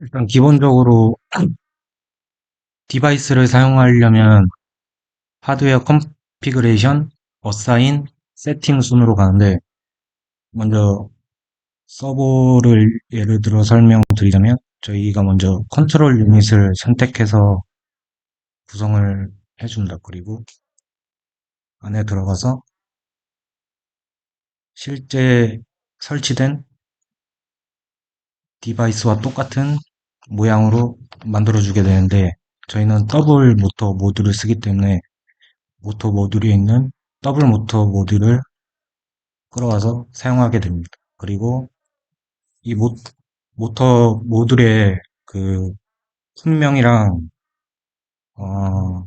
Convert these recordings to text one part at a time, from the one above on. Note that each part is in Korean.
일단 기본적으로 디바이스를 사용하려면 하드웨어 컨피그레이션, 어사인, 세팅 순으로 가는데 먼저 서버를 예를 들어 설명드리자면 저희가 먼저 컨트롤 유닛을 선택해서 구성을 해준다. 그리고 안에 들어가서 실제 설치된 디바이스와 똑같은 모양으로 만들어주게 되는데 저희는 더블 모터 모듈을 쓰기 때문에 모터 모듈에 있는 더블 모터 모듈을 끌어와서 사용하게 됩니다. 그리고 이 모, 모터 모듈의 그 품명이랑 어,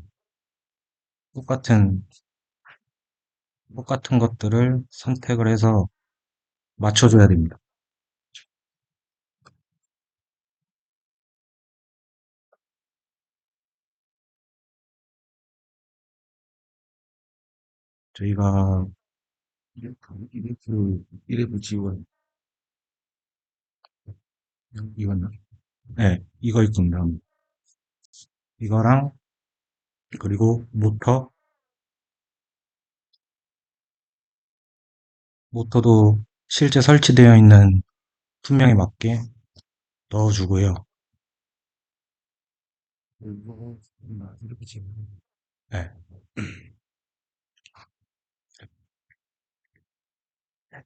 똑같은 똑같은 것들을 선택을 해서 맞춰줘야 됩니다. 저희가 1F, 1F 지원 이거나 네, 이거 있습니다. 이거랑 그리고 모터 모터도 실제 설치되어 있는 품명에 맞게 넣어주고요. 그리고 이렇게 지금 네.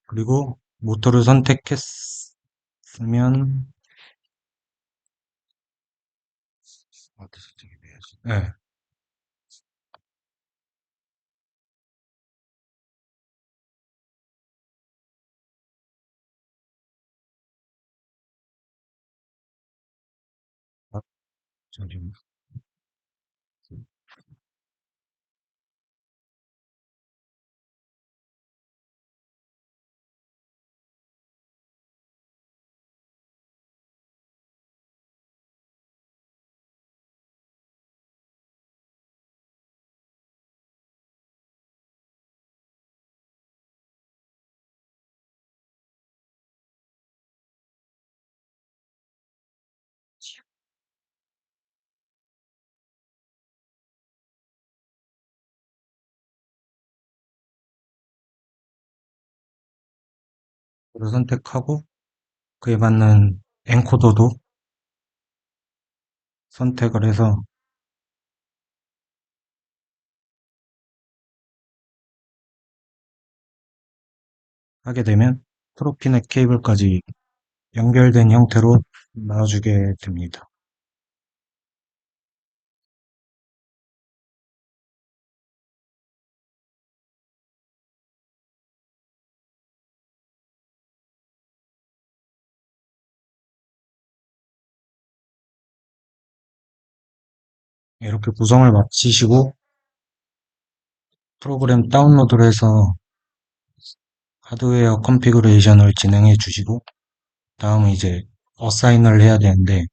그리고 모터를 선택했으면 어디 설정해야지? 네. 아, 잠시만 를 선택하고 그에 맞는 엔코더도 선택을 해서 하게 되면 프로피넷 케이블까지 연결된 형태로 나와주게 됩니다. 이렇게 구성을 마치시고 프로그램 다운로드를 해서 하드웨어 컨피그레이션을 진행해 주시고 다음은 이제 어사인을 해야 되는데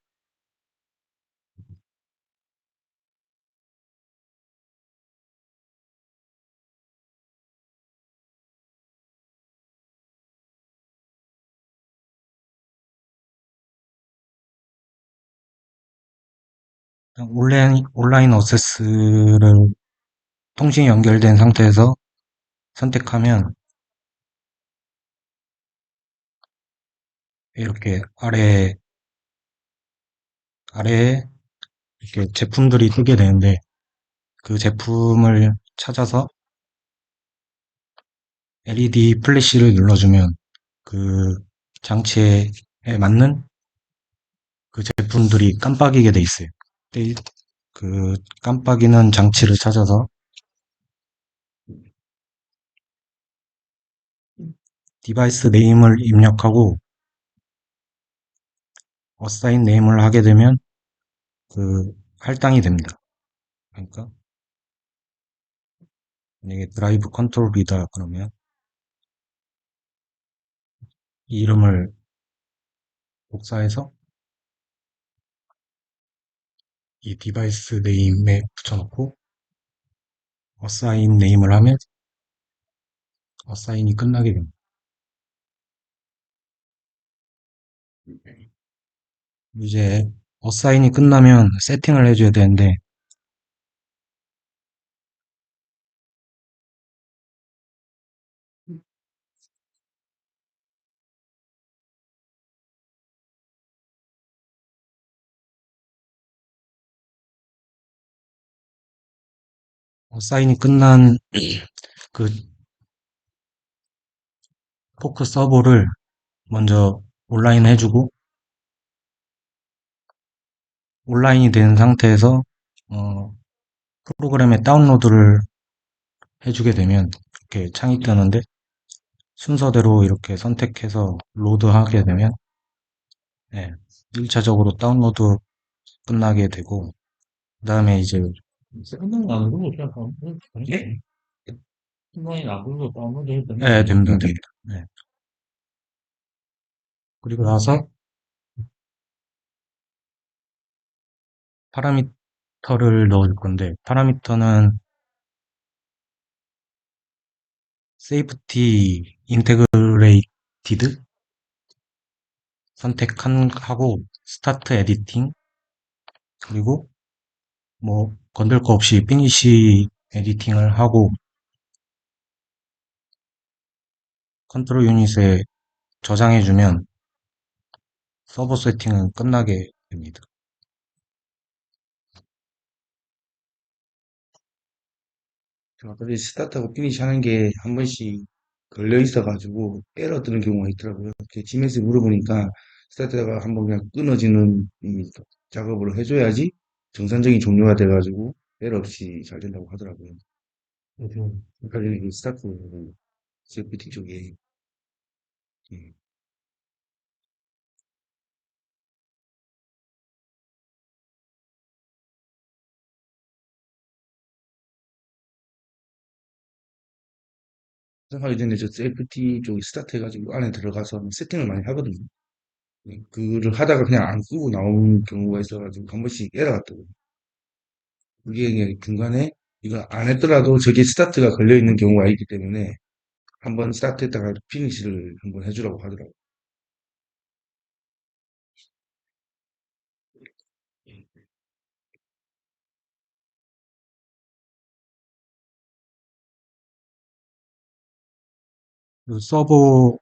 온라인, 온라인 어세스를 통신이 연결된 상태에서 선택하면 이렇게 아래 아래에 이렇게 제품들이 뜨게 되는데 그 제품을 찾아서 LED 플래시를 눌러주면 그 장치에 맞는 그 제품들이 깜빡이게 돼 있어요. 그 깜빡이는 장치를 찾아서 디바이스 네임을 입력하고 어사인 네임을 하게 되면 그 할당이 됩니다. 그러니까 만약에 드라이브 컨트롤이다 그러면 이 이름을 복사해서 이 디바이스 네임에 붙여놓고 어사인 네임을 하면 어사인이 끝나게 됩니다. 이제 어사인이 끝나면 세팅을 해줘야 되는데 사인이 끝난 그 포크 서버를 먼저 온라인 해주고 온라인이 된 상태에서 어, 프로그램의 다운로드를 해주게 되면 이렇게 창이 뜨는데 순서대로 이렇게 선택해서 로드하게 되면 네, 1차적으로 다운로드 끝나게 되고 그 다음에 이제 안 그러고 그냥 다운로드 예? 생각이 안 그러고 다운로드 해도 네, 됩니다, 됩니다. 네. 그리고 나서 파라미터를 넣어줄 건데 파라미터는 세이프티 인테그레이티드 선택하고 스타트 에디팅 그리고 뭐 건들 거 없이 피니시 에디팅을 하고 컨트롤 유닛에 저장해주면 서버 세팅은 끝나게 됩니다. 저도 스타트하고 피니시 하는 게 한 번씩 걸려 있어가지고 에러 뜨는 경우가 있더라고요. 제 지메스에 물어보니까 스타트가 한 번 그냥 끊어지는 이 작업을 해줘야지 정상적인 종료가 돼가지고 에러 없이 잘 된다고 하더라고요. 그러니까 이 스타트 CFT 쪽에 예. 생각하기 전에 저 CFT 쪽에 스타트 해가지고 안에 들어가서 세팅을 많이 하거든요. 예, 그거를 하다가 그냥 안 끄고 나오는 경우가 있어가지고 한 번씩 에러가 뜨고 그게 그냥 중간에 이거 안 했더라도 저게 스타트가 걸려 있는 경우가 있기 때문에 한번 스타트했다가 피니시를 한번 해주라고 하더라고요. 그리고 서버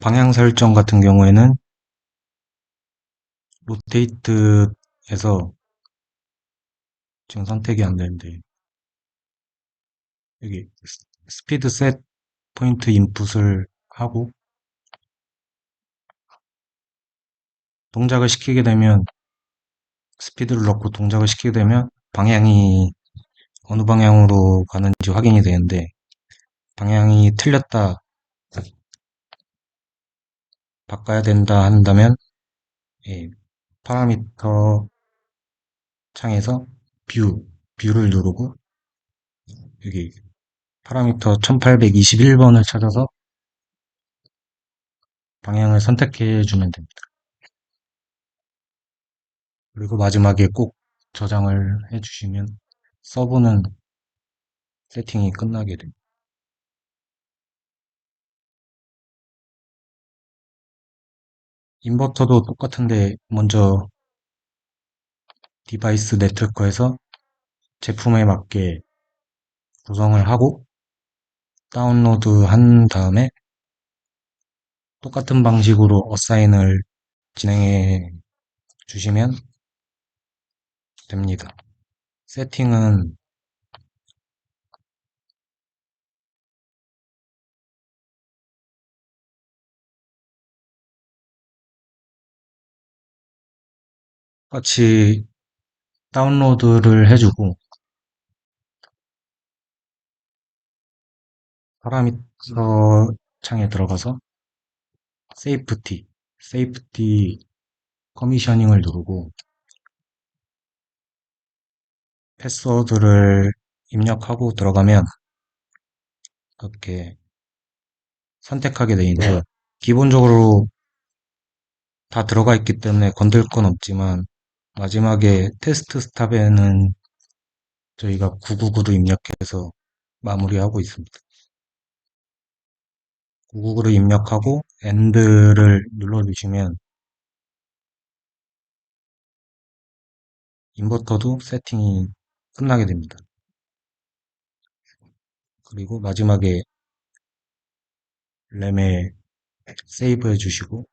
방향 설정 같은 경우에는 로테이트에서 지금 선택이 안 되는데 여기 스피드 셋 포인트 인풋을 하고 동작을 시키게 되면 스피드를 넣고 동작을 시키게 되면 방향이 어느 방향으로 가는지 확인이 되는데 방향이 틀렸다 바꿔야 된다 한다면 예, 파라미터 창에서 뷰, 뷰를 누르고 여기 파라미터 1821번을 찾아서 방향을 선택해 주면 됩니다. 그리고 마지막에 꼭 저장을 해 주시면 서버는 세팅이 끝나게 됩니다. 인버터도 똑같은데 먼저 디바이스 네트워크에서 제품에 맞게 구성을 하고 다운로드 한 다음에 똑같은 방식으로 어사인을 진행해 주시면 됩니다. 세팅은 같이 다운로드를 해주고 파라미터 창에 들어가서 세이프티, 세이프티 커미셔닝을 누르고 패스워드를 입력하고 들어가면 이렇게 선택하게 되어 있죠. 기본적으로 다 들어가 있기 때문에 건들 건 없지만 마지막에 테스트 스탑에는 저희가 999로 입력해서 마무리하고 있습니다. 999를 입력하고 엔드를 눌러주시면 인버터도 세팅이 끝나게 됩니다. 그리고 마지막에 램에 세이브 해주시고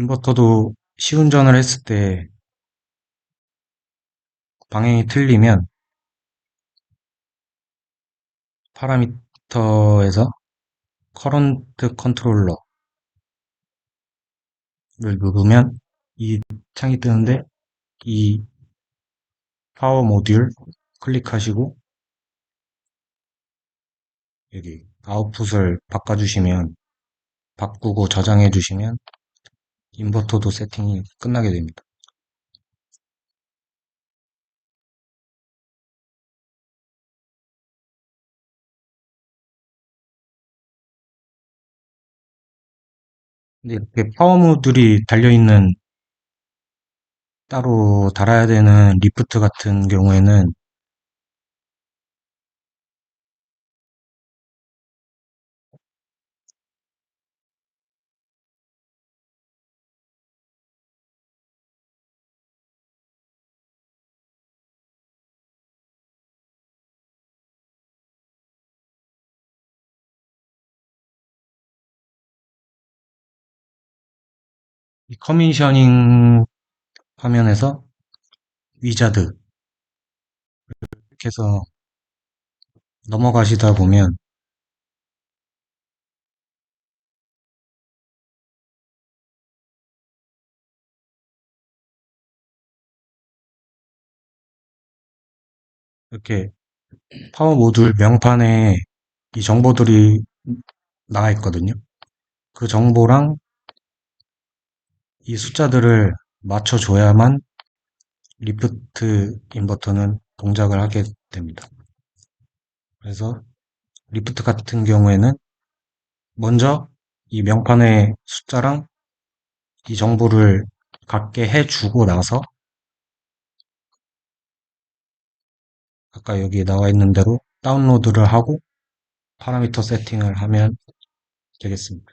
인버터도 시운전을 했을 때 방향이 틀리면 파라미터에서 커런트 컨트롤러를 누르면 이 창이 뜨는데 이 파워 모듈 클릭하시고 여기 아웃풋을 바꿔주시면 바꾸고 저장해 주시면 인버터도 세팅이 끝나게 됩니다. 근데 이렇게 파워 모듈이 달려있는 따로 달아야 되는 리프트 같은 경우에는 이 커미셔닝 화면에서 위자드 이렇게 해서 넘어가시다 보면 이렇게 파워 모듈 명판에 이 정보들이 나와 있거든요. 그 정보랑 이 숫자들을 맞춰줘야만 리프트 인버터는 동작을 하게 됩니다. 그래서 리프트 같은 경우에는 먼저 이 명판의 숫자랑 이 정보를 갖게 해주고 나서 아까 여기 나와 있는 대로 다운로드를 하고 파라미터 세팅을 하면 되겠습니다.